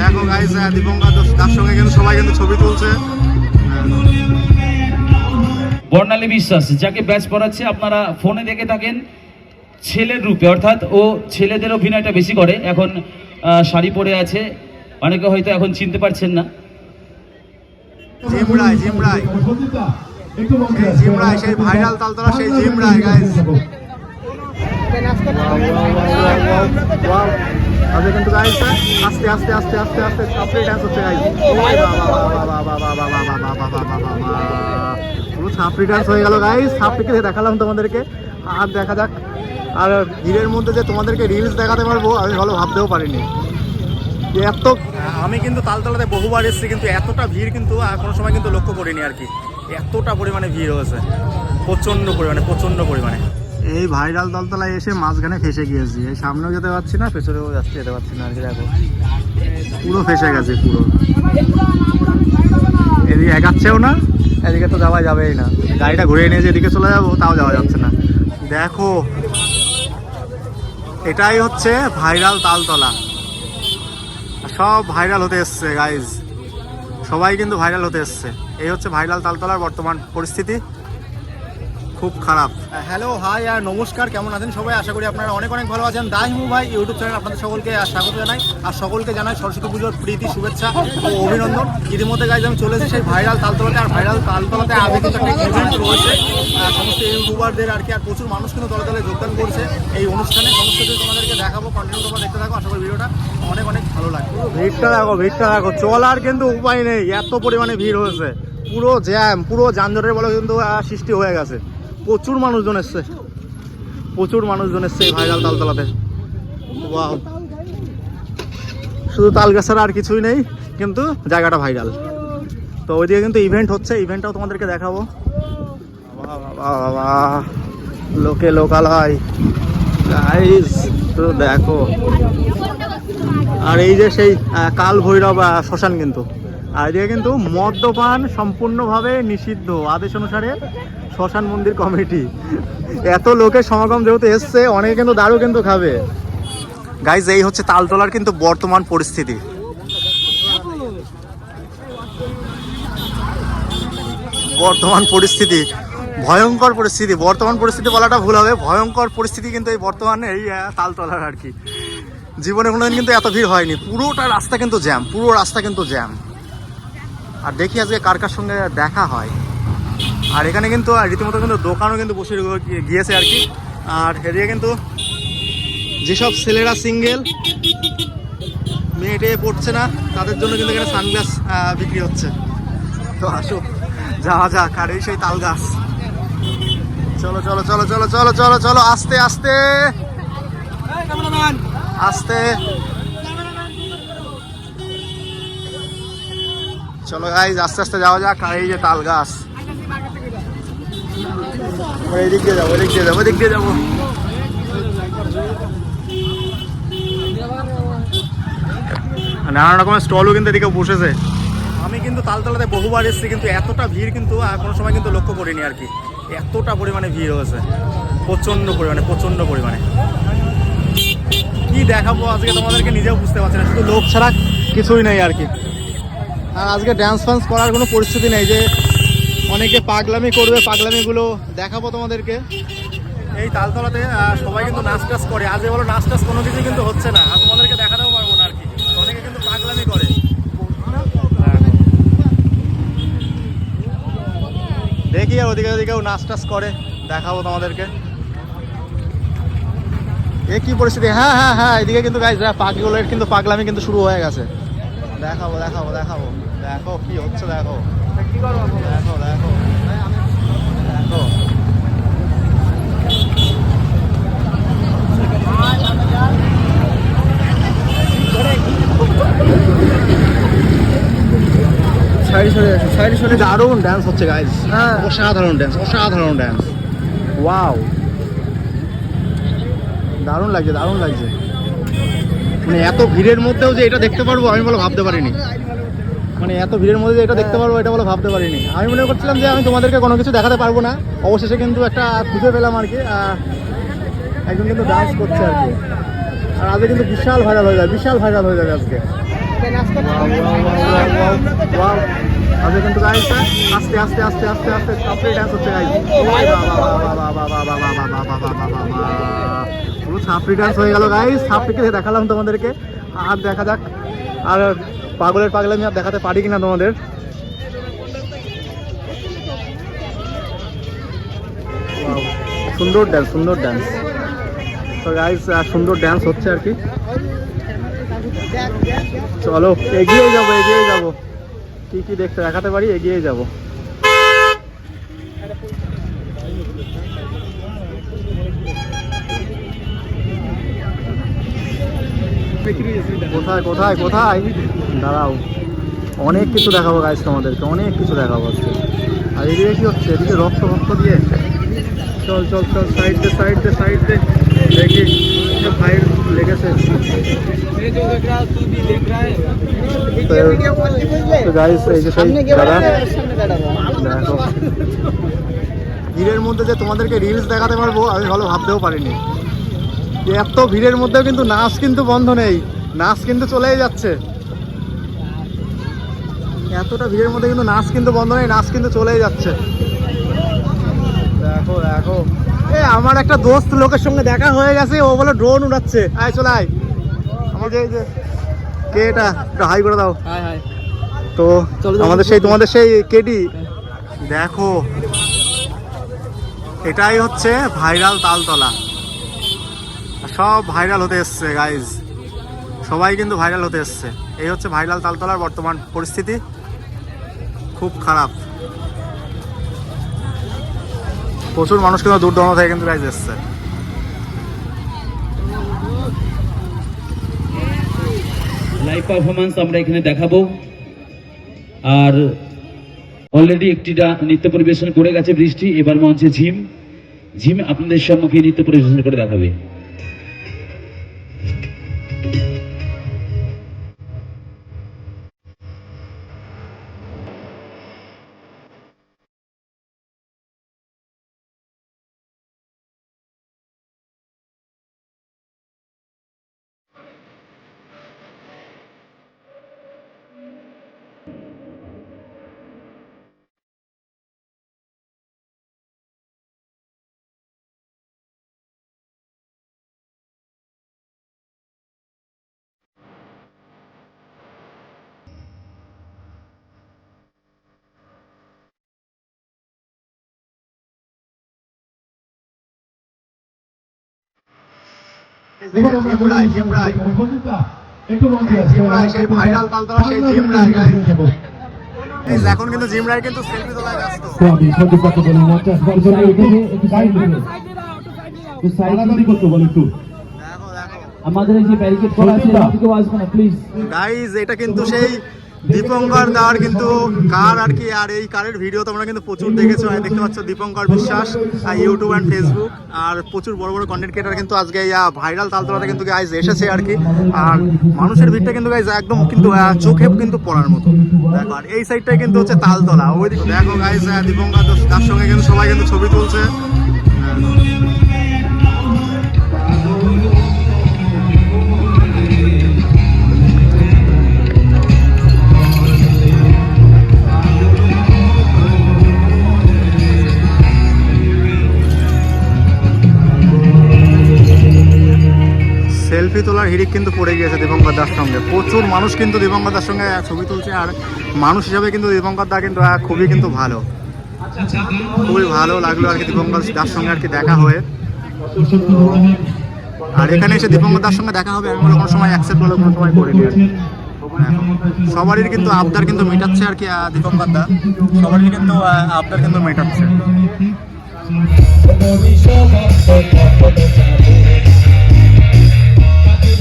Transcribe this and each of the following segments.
দেখো গাইস দীপঙ্কর তার সঙ্গে কিন্তু সবাই কিন্তু ছবি তুলছে। বর্ণালী বিশ্বাস যাকে ব্যাচ পড়াচ্ছে আপনারা ফোনে দেখে থাকেন ছেলের রূপে। অর্থাৎ ও ছেলেদের অভিনয়টা বেশি করে। এখন শাড়ি পরে আছে। অনেকে হয়তো এখন চিনতে পারছেন না। সেই ভাইরাল তালতলা সেই আজকে কিন্তু গাইস আস্তে আস্তে আস্তে আস্তে আস্তে সাপড়ি ডান্স হচ্ছে গাইস পুরো সাপড়ি ডান্স হয়ে গেল গাইস সাপড়িকে দেখালাম তোমাদেরকে আর দেখা যাক আর ভিড়ের মধ্যে যে তোমাদেরকে রিলস দেখাতে পারব আমি ভালো ভাবতেও পারিনি এত আমি কিন্তু তালতলাতে বহুবার এসেছি কিন্তু এতটা ভিড় কিন্তু কোনো সময় কিন্তু লক্ষ্য করিনি আর কি এতটা পরিমাণে ভিড় হয়েছে প্রচণ্ড পরিমাণে প্রচণ্ড পরিমাণে এই ভাইরাল তালতলায় এসে মাঝখানে ফেসে গিয়েছি। এই সামনেও যেতে পারছি না, পেছনেও যাচ্ছে, যেতে পারছি না আর কি পুরো ফেসে গেছে, পুরো। এদিকে এগাচ্ছেও না, এদিকে তো যাওয়া যাবেই না। গাড়িটা ঘুরে নিয়ে যে এদিকে চলে যাব, তাও যাওয়া যাচ্ছে না। দেখো, এটাই হচ্ছে ভাইরাল তালতলা। সব ভাইরাল হতে এসছে গাইজ সবাই কিন্তু ভাইরাল হতে এসছে। এই হচ্ছে ভাইরাল তালতলার বর্তমান পরিস্থিতি। খুব খারাপ। হ্যালো হাই আর নমস্কার কেমন আছেন সবাই? আশা করি আপনারা অনেক অনেক ভালো আছেন। দাই মু ভাই ইউটিউব চ্যানেল আপনাদের সকলকে আর স্বাগত জানাই। আর সকলকে জানাই সরস্বতী পুজোর প্রীতি শুভেচ্ছা ও অভিনন্দন। ইতিমধ্যে গাইজ আমি চলে এসেছি সেই ভাইরাল তালতলাতে। আর ভাইরাল তালতলাতে আগে কিন্তু একটা ইভেন্ট রয়েছে। সমস্ত ইউটিউবারদের আর কি আর প্রচুর মানুষ কিন্তু দলে দলে যোগদান করছে এই অনুষ্ঠানে। সমস্ত কিছু তোমাদেরকে দেখাবো কন্টিনিউ তোমরা দেখতে থাকো। আশা করি ভিডিওটা অনেক অনেক ভালো লাগবে। ভিড়টা দেখো ভিড়টা দেখো। চলার কিন্তু উপায় নেই। এত পরিমাণে ভিড় হয়েছে। পুরো জ্যাম পুরো যানজটের বলে কিন্তু সৃষ্টি হয়ে গেছে। প্রচুর মানুষজন এসছে। প্রচুর মানুষজন এসছে ভাইরাল তালতলাতে। ওয়াও শুধু তাল গাছ আর কিছুই নেই, কিন্তু জায়গাটা ভাইরাল তো ওইদিকে কিন্তু ইভেন্ট হচ্ছে ইভেন্টটাও তোমাদেরকে দেখাবো। বাবা। লোকে লোকালয়। গাইস তো দেখো। আর এই যে সেই কাল ভৈরব শ্মশান কিন্তু। আর এদিকে কিন্তু মদ্যপান সম্পূর্ণভাবে নিষিদ্ধ। আদেশ অনুসারে শ্মশান মন্দির কমিটি। এত লোকের সমাগম যেহেতু এসছে, অনেকে কিন্তু দারু কিন্তু খাবে। গাইজ এই হচ্ছে তালতলার কিন্তু বর্তমান পরিস্থিতি। বর্তমান পরিস্থিতি, ভয়ঙ্কর পরিস্থিতি। বর্তমান পরিস্থিতি বলাটা ভুল হবে। ভয়ঙ্কর পরিস্থিতি কিন্তু এই বর্তমানে এই তালতলার আর কি। জীবনে কোনোদিন কিন্তু এত ভিড় হয়নি। পুরোটা রাস্তা কিন্তু জ্যাম, পুরো রাস্তা কিন্তু জ্যাম। আর দেখি আজকে কার কার সঙ্গে দেখা হয়। আর এখানে কিন্তু রীতিমতো কিন্তু দোকানও কিন্তু বসে গিয়েছে আর কি। আর এদিকে কিন্তু যেসব ছেলেরা সিঙ্গেল মেয়ে টেয়ে পড়ছে না, তাদের জন্য কিন্তু এখানে সানগ্লাস বিক্রি হচ্ছে। তো আসো, যাওয়া যাক, আর এই সেই তাল গাছ। চলো চলো চলো চলো চলো চলো চলো, আস্তে আস্তে। আস্তে। চলো গাইজ আস্তে আস্তে যাওয়া যাক, আর এই যে তাল গাছ। এদিক দিয়ে যাব, এদিক দিয়ে যাব, এদিক দিয়ে যাব নানা রকমের স্টলও কিন্তু এদিকে বসেছে। আমি কিন্তু তালতলাতে বহুবার এসেছি, কিন্তু এতটা ভিড় কিন্তু কোনো সময় কিন্তু লক্ষ্য করিনি আর কি। এতটা পরিমাণে ভিড় হয়েছে। প্রচণ্ড পরিমাণে প্রচণ্ড পরিমাণে। কি দেখাবো আজকে তোমাদেরকে নিজেও বুঝতে পারছি না, শুধু লোক ছাড়া কিছুই নেই আর কি। আর আজকে ড্যান্স ফ্যান্স করার কোনো পরিস্থিতি নেই যে অনেকে পাগলামি করবে, পাগলামিগুলো দেখাবো তোমাদেরকে। এই তালতলাতে সবাই কিন্তু নাচ টাচ করে। আজ বলো নাচ টাচ কোনো কিছু কিন্তু হচ্ছে না। আর তোমাদেরকে দেখাতেও পারব না আর কি। অনেকে কিন্তু পাগলামি করে। দেখি আর ওদিকে ওদিকেও নাচ টাচ করে, দেখাবো তোমাদেরকে। এ কি পরিস্থিতি? হ্যাঁ হ্যাঁ হ্যাঁ এদিকে কিন্তু গাইজ পাখিগুলোর কিন্তু পাগলামি কিন্তু শুরু হয়ে গেছে। দেখাবো দেখাবো দেখাবো। দেখো কি হচ্ছে, দেখো। দেখো দেখো দেখো সাইড সরে আসো সাইড সরে দারুণ ড্যান্স হচ্ছে গাইজ হ্যাঁ। অসাধারণ ড্যান্স অসাধারণ ড্যান্স ওয়াও দারুণ লাগছে দারুণ লাগছে। মানে এত ভিড়ের মধ্যেও যে এটা দেখতে পারব আমি বলে ভাবতে পারিনি। মানে এত ভিড়ের মধ্যে এটা দেখতে পারব এটা বলে ভাবতে পারিনি আমি মনে করছিলাম যে আমি তোমাদেরকে কোনো কিছু দেখাতে পারব না অবশেষে কিন্তু একটা খুঁজে পেলাম আর কি একজন কিন্তু ডান্স করছে আর কি আর আজকে কিন্তু বিশাল ভাইরাল হয়ে যাবে বিশাল ভাইরাল হয়ে যাবে আজকে আচ্ছা কিন্তু আস্তে আস্তে আস্তে আস্তে আস্তে ডান্স হচ্ছে পুরো সাপড়ি ডান্স হয়ে গেল গাইস সাপড়িকে দেখালাম তোমাদেরকে আর দেখা যাক আর পাগলের পাগলে আমি আর দেখাতে পারি কিনা তোমাদের? সুন্দর ড্যান্স সুন্দর ড্যান্স তো সুন্দর ড্যান্স হচ্ছে আর কি। চলো, এগিয়ে যাব এগিয়ে যাব। কি কি দেখতে দেখাতে পারি, এগিয়ে যাব। কোথায় কোথায় কোথায়? দাঁড়াও। অনেক কিছু দেখাবো গাইস তোমাদেরকে অনেক কিছু দেখাবো আজকে। আর এদিকে কি হচ্ছে? এদিকে রক্ত রক্ত দিয়ে। চল চল চল সাইড দে সাইড দে সাইড দে দেখি ভাই লেগেছে। তো গাইস এই যে সেই দাদা। দেখো। ভিড়ের মধ্যে যে তোমাদেরকে রিলস দেখাতে পারব আমি ভালো ভাবতেও পারিনি। এত ভিড়ের মধ্যেও কিন্তু নাচ কিন্তু বন্ধ নেই। নাচ কিন্তু চলেই যাচ্ছে। এতটা ভিড়ের মধ্যে কিন্তু নাচ কিন্তু বন্ধ নেই নাচ কিন্তু চলেই যাচ্ছে। দেখো দেখো। এ আমার একটা দোস্ত লোকের সঙ্গে দেখা হয়ে গেছে ও বলে ড্রোন উড়াচ্ছে। আয় চলে আয়। আমার যে এই যে কে এটা? একটু হাই করে দাও। তো। আমাদের সেই তোমাদের সেই কেডি। দেখো। এটাই হচ্ছে ভাইরাল তালতলা। সব ভাইরাল হতে এসছে গাইজ সবাই কিন্তু ভাইরাল হতে এসছে। এই হচ্ছে ভাইরাল তালতলার বর্তমান পরিস্থিতি। খুব খারাপ। প্রচুর মানুষ কিন্তু দূর থেকে কিন্তু গাইজ এসছে। লাইভ পারফরমেন্স আমরা এখানে দেখাবো। আর অলরেডি একটি নৃত্য পরিবেশন করে গেছে বৃষ্টি, এবার মঞ্চে ঝিম। ঝিম আপনাদের সম্মুখে নৃত্য পরিবেশন করে দেখাবে। এখন কিন্তু জিম রায় কিন্তু সেলফি তোলায় ব্যস্ত। আমাদের যে ব্যারিকেড করা আছে আসবে না প্লিজ গাইজ এটা কিন্তু সেই দীপঙ্কর দার কিন্তু কার আর কি, আর এই কারের ভিডিও তোমরা কিন্তু প্রচুর দেখেছ। আর দেখতে পাচ্ছ দীপঙ্কর বিশ্বাস আর ইউটিউব অ্যান্ড ফেসবুক আর প্রচুর বড় বড় কন্টেন্ট ক্রিয়েটার কিন্তু আজকে ভাইরাল তালতলাতে কিন্তু আজ এসেছে আর কি। আর মানুষের ভিড়টা কিন্তু গাইজ একদম কিন্তু চোখে কিন্তু পড়ার মতো। দেখো, আর এই সাইডটাই কিন্তু হচ্ছে তালতলা। ওই দেখো গাইজ দীপঙ্কর দার সঙ্গে কিন্তু সবাই কিন্তু ছবি তুলছে। হিড়িক কিন্তু পড়ে গিয়েছে দীপঙ্কর দার সঙ্গে। প্রচুর মানুষ কিন্তু দীপঙ্কর দার সঙ্গে ছবি তুলছে আর মানুষ হিসাবে কিন্তু দীপঙ্কর দা কিন্তু খুবই কিন্তু ভালো। খুবই ভালো লাগল আর কি দীপঙ্কর দার সঙ্গে আর কি দেখা হয়ে। আর এখানে এসে দীপঙ্কর দার সঙ্গে দেখা হবে আমি কোনো সময় অ্যাকসেপ্ট বলে কোনো সময় করিনি। আর হ্যাঁ, সবারই কিন্তু আবদার কিন্তু মেটাচ্ছে আর কি দীপঙ্কর দা সবারই কিন্তু আবদার কিন্তু মেটাচ্ছে।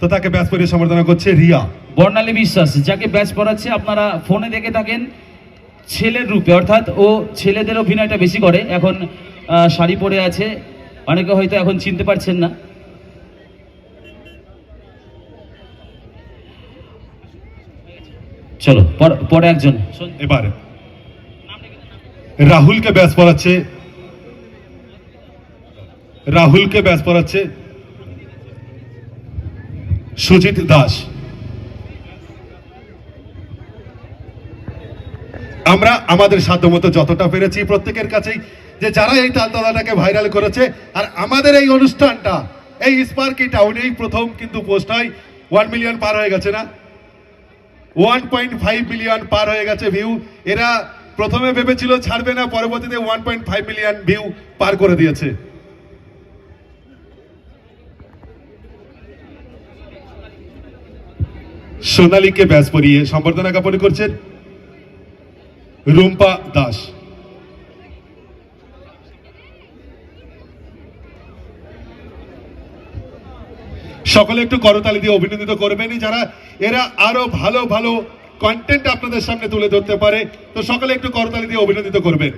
তো তাকে ব্যাস করে সম্বর্ধনা করছে রিয়া। বর্ণালী বিশ্বাস যাকে ব্যাচ পড়াচ্ছে আপনারা ফোনে দেখে থাকেন ছেলের রূপে অর্থাৎ ও ছেলেদের অভিনয়টা বেশি করে। এখন শাড়ি পরে আছে অনেকে হয়তো এখন চিনতে পারছেন না। চলো পর- পরে একজন। এবার। রাহুলকে ব্যাস পড়াচ্ছে রাহুলকে ব্যাস পড়াচ্ছে সুজিত দাস। আমরা আমাদের সাধ্যমতো যতটা পেরেছি প্রত্যেকের কাছেই যে যারা এই তালতলাটাকে ভাইরাল করেছে আর আমাদের এই অনুষ্ঠানটা, এই স্পার্কি টাউনেই প্রথম কিন্তু পোস্ট হয় ওয়ান মিলিয়ন পার হয়ে গেছে না? ওয়ান পয়েন্ট ফাইভ মিলিয়ন পার হয়ে গেছে ভিউ এরা প্রথমে ভেবেছিল ছাড়বে না, পরবর্তীতে one point five million view পার করে দিয়েছে। সোনালীকে ব্যাস পরিয়ে সম্বর্ধনা জ্ঞাপন করছেন রুম্পা দাস। সকলে একটু করতালি দিয়ে অভিনন্দিত করবেন যারা, এরা আরও ভালো ভালো কন্টেন্ট আপনাদের সামনে তুলে ধরতে পারে। তো সকলে একটু করতালি দিয়ে অভিনন্দিত করবেন।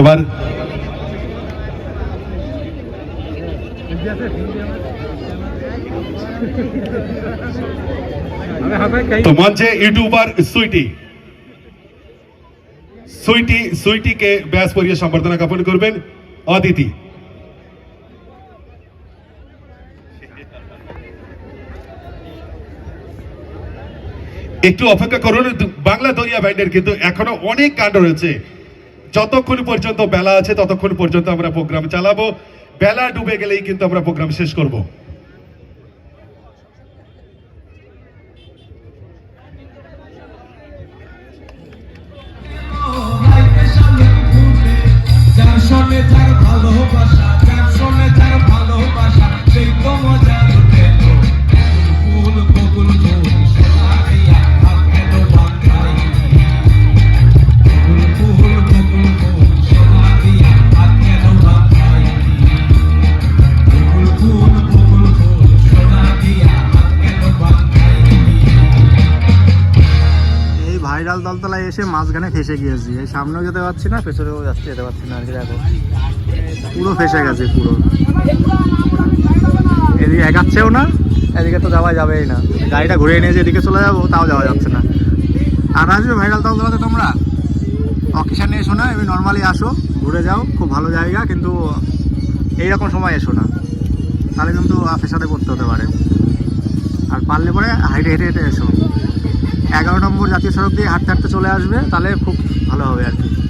এবার তো মঞ্চে ইউটিউবার সুইটি সুইটি, সুইটিকে ব্যাস পরিয়ে সম্বর্ধনা জ্ঞাপন করবেন অদিতি। একটু অপেক্ষা করুন, বাংলা দরিয়া ব্যান্ডের কিন্তু এখনও অনেক কাণ্ড রয়েছে। যতক্ষণ পর্যন্ত বেলা আছে, ততক্ষণ পর্যন্ত আমরা প্রোগ্রাম চালাবো। বেলা ডুবে গেলেই কিন্তু আমরা প্রোগ্রাম শেষ করব। এসে মাঝখানে ফেসে গিয়েছি। সামনেও যেতে পারছি না, পেছনেও যাচ্ছে, যেতে পারছি না আর কি পুরো ফেসে গেছে, পুরো। এদিকে এগাচ্ছেও না, এদিকে তো যাওয়া যাবেই না। গাড়িটা ঘুরে নিয়ে যে এদিকে চলে যাব, তাও যাওয়া যাচ্ছে না। আর আসবে ভাইরাল তলতলাতে তোমরা? অকেশানে এসো না এমনি নর্মালি আসো, ঘুরে যাও, খুব ভালো জায়গা, কিন্তু এইরকম সময় এসো না। তাহলে কিন্তু ফেসাতে করতে হতে পারে। আর পারলে পরে হাইটে হেঁটে হেঁটে এসো। এগারো নম্বর জাতীয় সড়ক দিয়ে হাঁটতে হাঁটতে চলে আসবে, তাহলে খুব ভালো হবে আর কি।